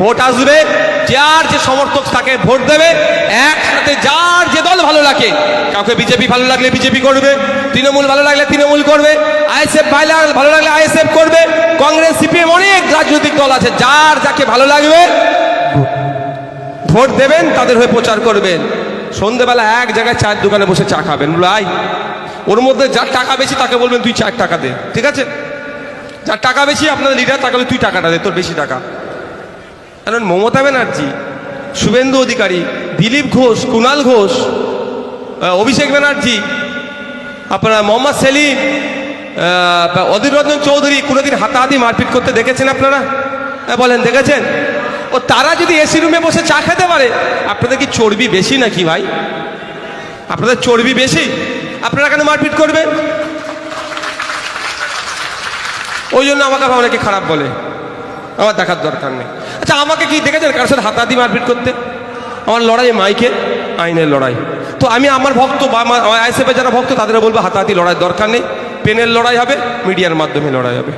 Vote আসবে, যার যে সমর্থক তাকে ভোট দেবে, একসাথে যার যে দল ভালো লাগে, কাউকে বিজেপি ভালো লাগলে বিজেপি করবে, তৃণমূল ভালো লাগলে তৃণমূল করবে, আইএসএফ ভালো লাগলে আইএসএফ করবে, কংগ্রেস, সিপিএম অনেক রাজনৈতিক দল আছে, যার যাকে ভালো লাগবে, ভোট দেবেন, তাদের হয়ে প্রচার করবেন। সন্ধেবেলা এক জায়গায় চায়ের দোকানে বসে চা খাবেন বলো আই, ওর মধ্যে যার টাকা বেশি, তাকে বলবেন তুই চার টাকা দে। ঠিক আছে? যার টাকা বেশি, আপনাদের লিডার তাকে তুই টাকাটা দে, তোর বেশি টাকা। কারণ মমতা ব্যানার্জি শুভেন্দু অধিকারী দিলীপ ঘোষ কুণাল ঘোষ অভিষেক ব্যানার্জি আপনার মোহাম্মদ সেলিম অধীর রঞ্জন চৌধুরী কোনোদিন হাতাহাতি মারপিট করতে দেখেছেন আপনারা? হ্যাঁ, বলেন দেখেছেন? ও তারা যদি এসি রুমে বসে চা খেতে পারে আপনাদের কি চর্বি বেশি নাকি ভাই? আপনাদের চর্বি বেশি? আপনারা কেন মারপিট করবেন? ওই জন্য আমাকে অনেকে খারাপ বলে? আমার দেখার দরকার নেই। আচ্ছা আমাকে কি দেখেছেন? কারোর সাথে হাতাহাতি মারপিট করতে? আমার লড়াই মাইকে, আইনের লড়াই। তো আমি আমার ভক্ত বা আমার আইসেপে যারা ভক্ত তাদের বলব হাতাহাতি লড়াই দরকার নেই। পেনের লড়াই হবে, মিডিয়ার মাধ্যমে লড়াই হবে।